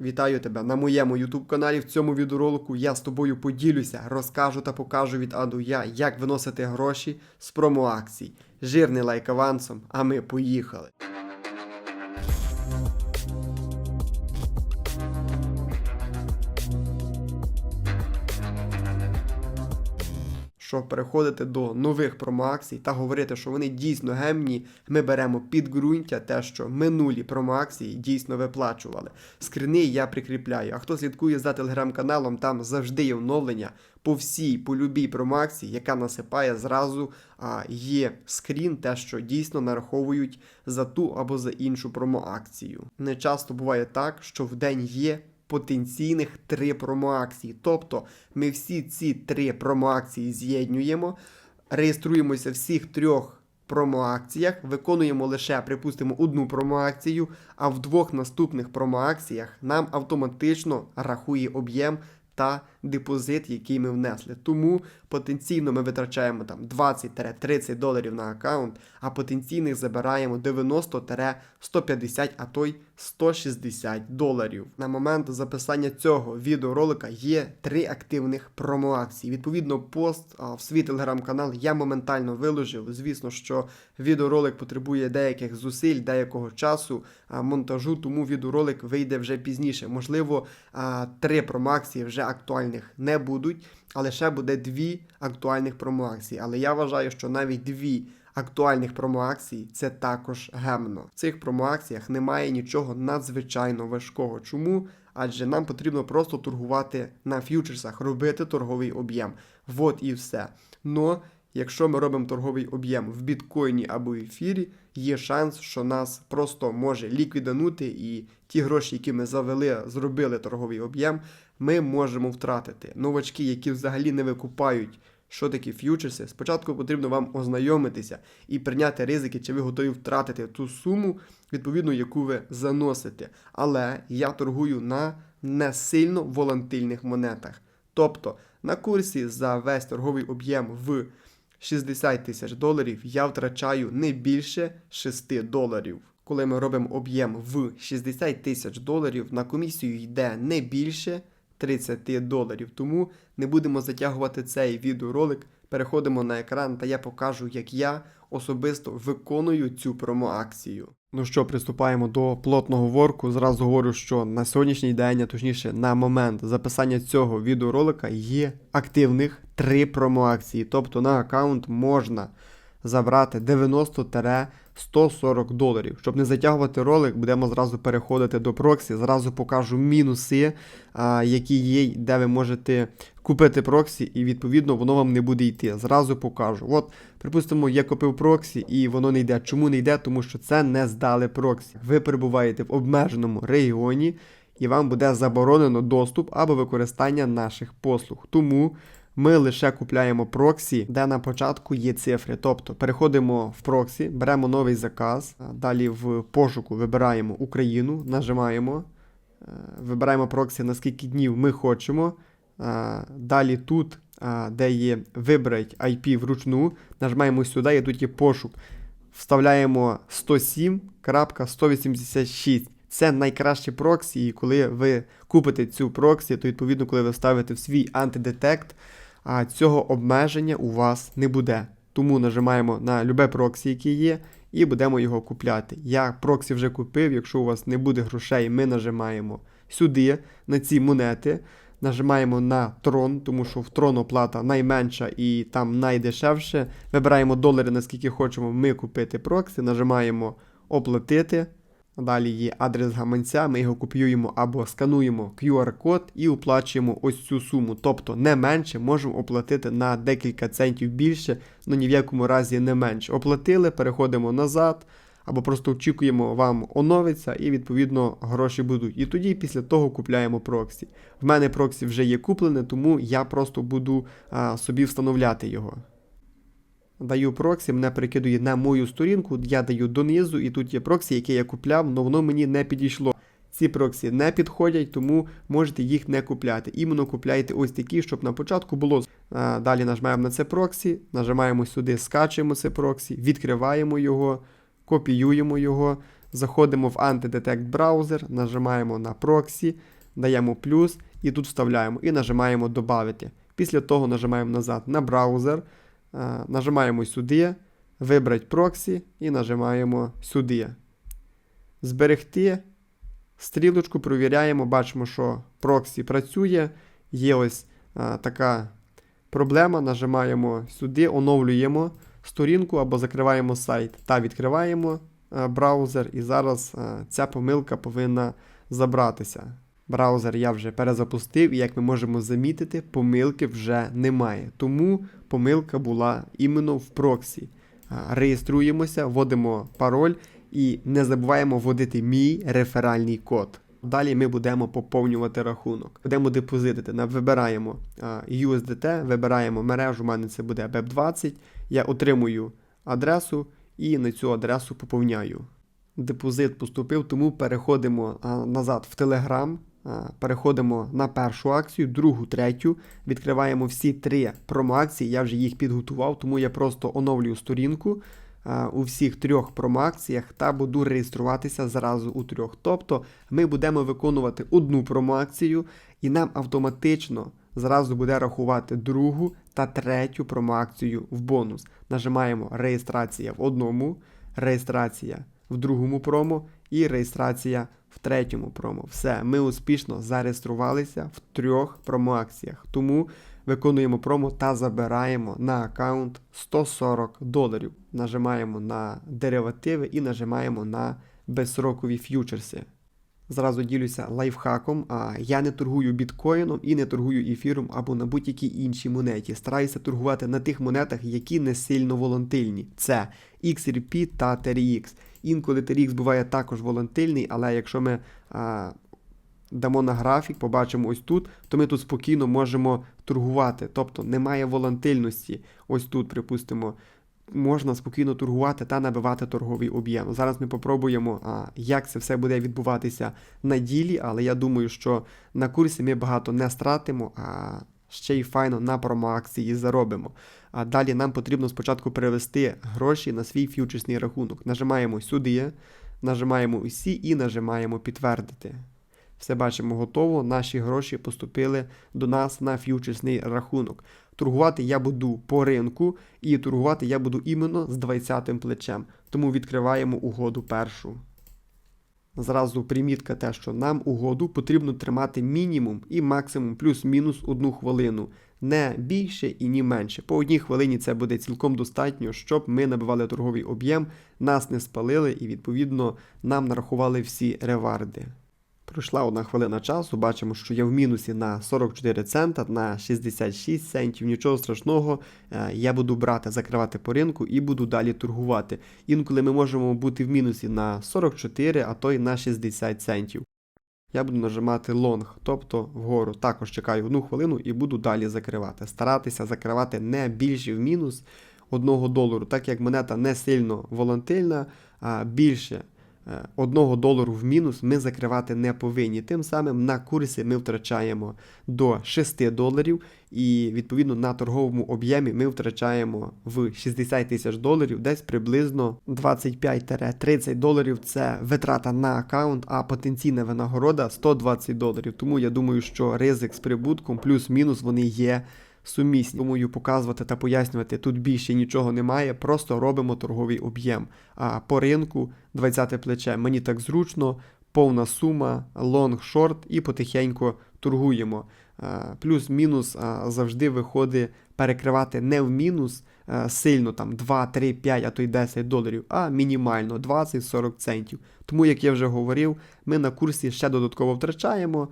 Вітаю тебе на моєму YouTube каналі. В цьому відеоролику я з тобою поділюся, розкажу та покажу від А до Я, як виносити гроші з промоакцій. Жирний лайк авансом, а ми поїхали. Щоб переходити до нових промоакцій та говорити, що вони дійсно гемні, ми беремо підґрунтя, те, що минулі промоакції дійсно виплачували. Скрини я прикріпляю. А хто слідкує за телеграм-каналом, там завжди є оновлення по всій, по любій промоакції, яка насипає зразу. А, є скрін, те, що дійсно нараховують за ту або за іншу промоакцію. Не часто буває так, що в день є потенційних три промоакції. Тобто ми всі ці три промоакції з'єднуємо, реєструємося всіх трьох промоакціях, виконуємо лише, припустимо, одну промоакцію, а в двох наступних промоакціях нам автоматично рахує об'єм та депозит, який ми внесли. Тому потенційно ми витрачаємо там 20-30 доларів на аккаунт, а потенційних забираємо 90-150, а то й 160 доларів. На момент записання цього відеоролика є три активних промоакції. Відповідно, пост в свій телеграм-канал я моментально виложив. Звісно, що відеоролик потребує деяких зусиль, деякого часу монтажу, тому відеоролик вийде вже пізніше. Можливо, три промоакції вже актуальних не будуть, але ще буде дві актуальних промоакції. Але я вважаю, що навіть дві актуальних промоакцій це також гемно. В цих промоакціях немає нічого надзвичайно важкого. Чому? Адже нам потрібно просто торгувати на ф'ючерсах, робити торговий об'єм. Вот і все. Но якщо ми робимо торговий об'єм в біткоїні або в ефірі, є шанс, що нас просто може ліквіданути, і ті гроші, які ми завели, зробили торговий об'єм, ми можемо втратити. Новачки, які взагалі не викупають. Що такі ф'ючерси? Спочатку потрібно вам ознайомитися і прийняти ризики, чи ви готові втратити ту суму, відповідно, яку ви заносите. Але я торгую на не сильно волатильних монетах. Тобто на курсі за весь торговий об'єм в 60 тисяч доларів я втрачаю не більше 6 доларів. Коли ми робимо об'єм в 60 тисяч доларів, на комісію йде не більше 30 доларів. Тому не будемо затягувати цей відеоролик. Переходимо на екран, та я покажу, як я особисто виконую цю промоакцію. Ну що, приступаємо до плотного ворку. Зразу говорю, що на сьогоднішній день, а точніше на момент записання цього відеоролика є активних три промоакції. Тобто на аккаунт можна забрати 90-140 доларів. Щоб не затягувати ролик, будемо зразу переходити до проксі. Зразу покажу мінуси, які є, де ви можете купити проксі, і відповідно воно вам не буде йти. Зразу покажу. От, припустимо, я купив проксі і воно не йде. Чому не йде? Тому що це не здали проксі. Ви перебуваєте в обмеженому регіоні. І вам буде заборонено доступ або використання наших послуг. Тому ми лише купляємо проксі, де на початку є цифри. Тобто переходимо в проксі, беремо новий заказ, далі в пошуку вибираємо Україну, нажимаємо, е, вибираємо проксі, на скільки днів ми хочемо. Далі тут, де є вибрать IP вручну, нажимаємо сюди, і тут є пошук. Вставляємо 107.186. Це найкращі проксі, і коли ви купите цю проксі, то відповідно, коли ви ставите в свій антидетект, а цього обмеження у вас не буде. Тому нажимаємо на любе проксі, яке є, і будемо його купляти. Я проксі вже купив, якщо у вас не буде грошей, ми нажимаємо сюди, на ці монети. Нажимаємо на трон, тому що в трон оплата найменша і там найдешевше. Вибираємо долари, наскільки хочемо ми купити проксі, нажимаємо оплатити. Далі є адрес гаманця, ми його копіюємо або скануємо QR-код і оплачуємо ось цю суму. Тобто не менше можемо оплатити на декілька центів більше, але ні в якому разі не менше. Оплатили, переходимо назад, або просто очікуємо, вам оновиться, і відповідно гроші будуть. І тоді після того купляємо проксі. В мене проксі вже є куплене, тому я просто буду а, собі встановляти його. Даю проксі, мене перекидує на мою сторінку, я даю донизу, і тут є проксі, яке я купляв, але воно мені не підійшло. Ці проксі не підходять, тому можете їх не купляти. Іменно купляйте ось такі, щоб на початку було. Далі нажимаємо на це проксі, нажимаємо сюди, скачуємо це проксі, відкриваємо його, копіюємо його. Заходимо в антидетект браузер, нажимаємо на проксі, даємо плюс і тут вставляємо і нажимаємо Добавити. Після того нажимаємо назад на браузер, нажимаємо сюди, вибрати проксі і нажимаємо сюди. Зберегти. Стрілочку провіряємо, бачимо, що проксі працює. Є ось а, така проблема. Нажимаємо сюди, оновлюємо сторінку або закриваємо сайт та відкриваємо а, браузер. І зараз а, ця помилка повинна забратися. Браузер я вже перезапустив, і як ми можемо замітити, помилки вже немає. Тому помилка була іменно в проксі. Реєструємося, вводимо пароль і не забуваємо вводити мій реферальний код. Далі ми будемо поповнювати рахунок. Будемо депозитити. Вибираємо USDT, вибираємо мережу, у мене це буде BEP20. Я отримую адресу і на цю адресу поповняю. Депозит поступив, тому переходимо назад в Telegram. А, Переходимо на першу акцію, другу, третю. Відкриваємо всі три промо-акції. Я вже їх підготував, тому я просто оновлюю сторінку у всіх трьох промоакціях та буду реєструватися зразу у трьох. Тобто ми будемо виконувати одну промоакцію, і нам автоматично зразу буде рахувати другу та третю промоакцію в бонус. Нажимаємо реєстрація в одному, реєстрація в другому промо і реєстрація третьому промо. Все, ми успішно зареєструвалися в трьох промоакціях. Тому виконуємо промо та забираємо на аккаунт 140 доларів. Нажимаємо на деривативи і нажимаємо на безсрокові ф'ючерси. Зразу ділюся лайфхаком. А я не торгую біткоїном і не торгую ефіром або на будь-якій іншій монеті. Стараюся торгувати на тих монетах, які не сильно волатильні. Це XRP та TRX. Інколи TRX буває також волатильний, але якщо ми а, дамо на графік, побачимо ось тут, то ми тут спокійно можемо торгувати. Тобто немає волатильності. Ось тут, припустимо, можна спокійно торгувати та набивати торговий об'єм. Зараз ми попробуємо, а, як це все буде відбуватися на ділі, але я думаю, що на курсі ми багато не стратимо, а ще й файно на промоакції заробимо. А далі нам потрібно спочатку перевести гроші на свій ф'ючерсний рахунок. Нажимаємо сюди, нажимаємо усі і нажимаємо підтвердити. Все бачимо готово. Наші гроші поступили до нас на ф'ючерсний рахунок. Торгувати я буду по ринку, і торгувати я буду іменно з 20 плечем. Тому відкриваємо угоду першу. Зразу примітка те, що нам угоду потрібно тримати мінімум і максимум плюс-мінус одну хвилину. Не більше і ні менше. По одній хвилині це буде цілком достатньо, щоб ми набивали торговий об'єм, нас не спалили і, відповідно, нам нарахували всі реварди. Пройшла одна хвилина часу, бачимо, що я в мінусі на 44 цента, на 66 центів, нічого страшного. е, Я буду брати, закривати по ринку і буду далі торгувати. Інколи ми можемо бути в мінусі на 44, а то й на 60 центів. Я буду нажимати лонг, тобто вгору. Також чекаю одну хвилину і буду далі закривати. Старатися закривати не більше в мінус 1 долару, так як монета не сильно волатильна, а більше. 1 долару в мінус ми закривати не повинні. Тим самим на курсі ми втрачаємо до 6 доларів, і відповідно на торговому об'ємі ми втрачаємо в 60 тисяч доларів, десь приблизно 25-30 доларів це витрата на аккаунт, а потенційна винагорода 120 доларів. Тому я думаю, що ризик з прибутком плюс-мінус вони є сумісні. Думаю, показувати та пояснювати тут більше нічого немає, просто робимо торговий об'єм. А по ринку 20 плече мені так зручно, повна сума, лонг, шорт і потихеньку торгуємо. А, Плюс-мінус завжди виходить перекривати не в мінус сильно там 2, 3, 5, а то й 10 доларів, а мінімально 20-40 центів. Тому, як я вже говорив, ми на курсі ще додатково втрачаємо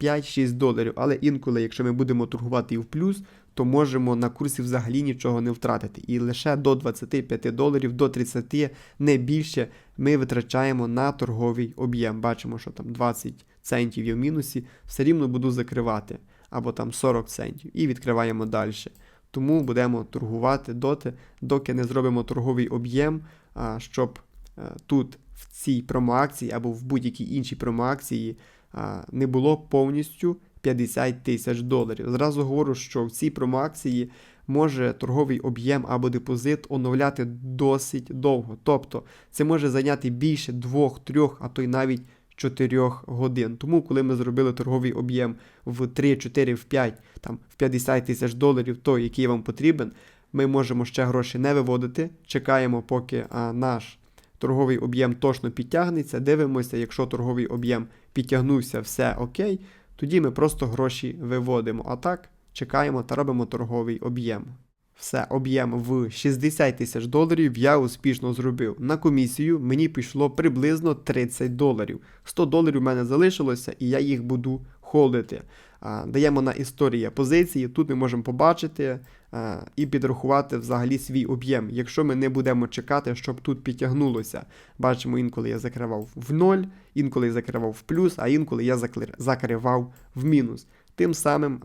5-6 доларів. Але інколи, якщо ми будемо торгувати і в плюс, то можемо на курсі взагалі нічого не втратити. І лише до 25 доларів, до 30, не більше ми витрачаємо на торговий об'єм. Бачимо, що там 20 центів є в мінусі, все рівно буду закривати, або там 40 центів, і відкриваємо далі. Тому будемо торгувати доти, доки не зробимо торговий об'єм, щоб е, тут в цій промоакції або в будь-якій іншій промоакції не було повністю 50 тисяч доларів. Зразу говорю, що в цій промоакції може торговий об'єм або депозит оновляти досить довго. Тобто це може зайняти більше 2, 3, а то й навіть 4 годин. Тому, коли ми зробили торговий об'єм в 3, 4, в 5, там в 50 тисяч доларів, той, який вам потрібен, ми можемо ще гроші не виводити. Чекаємо, поки а, наш торговий об'єм точно підтягнеться. Дивимося, якщо торговий об'єм підтягнувся, все окей, тоді ми просто гроші виводимо. А так, чекаємо та робимо торговий об'єм. Все, об'єм в 60 тисяч доларів я успішно зробив. На комісію мені пішло приблизно 30 доларів. 100 доларів у мене залишилося, і я їх буду холдити. Даємо на історія позиції. Тут ми можемо побачити а, і підрахувати взагалі свій об'єм. Якщо ми не будемо чекати, щоб тут підтягнулося. Бачимо, інколи я закривав в ноль, інколи я закривав в плюс, а інколи я закривав в мінус. Тим самим.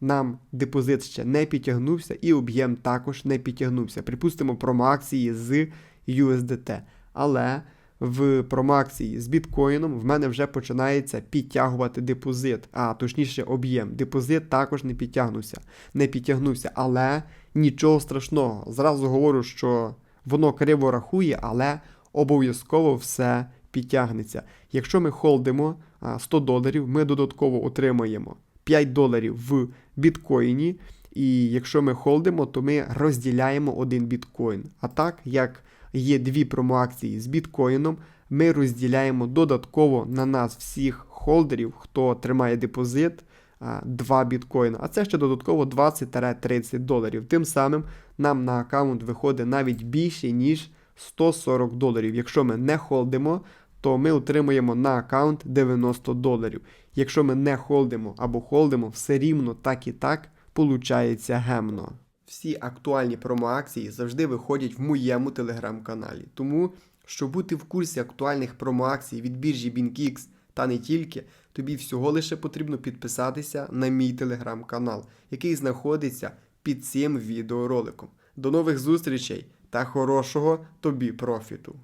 Нам депозит ще не підтягнувся і об'єм також не підтягнувся. Припустимо, промоакції з USDT. Але в промоакції з біткоїном в мене вже починається підтягувати депозит, а точніше об'єм. Депозит також не підтягнувся. Не підтягнувся, але нічого страшного. Зразу говорю, що воно криво рахує, але обов'язково все підтягнеться. Якщо ми холдимо 100 доларів, ми додатково отримаємо 5 доларів в біткоїні. І якщо ми холдимо, то ми розділяємо один біткоін. А так, як є дві промоакції з біткоїном, ми розділяємо додатково на нас всіх холдерів, хто тримає депозит, а, 2 біткоїна. А це ще додатково 20-30 доларів. Тим самим нам на аккаунт виходить навіть більше, ніж 140 доларів. Якщо ми не холдимо, то ми отримуємо на аккаунт 90 доларів. Якщо ми не холдимо або холдимо, все рівно так і так получається гемно. Всі актуальні промоакції завжди виходять в моєму телеграм-каналі. Тому, щоб бути в курсі актуальних промоакцій від біржі BinkX та не тільки, тобі всього лише потрібно підписатися на мій телеграм-канал, який знаходиться під цим відеороликом. До нових зустрічей та хорошого тобі профіту!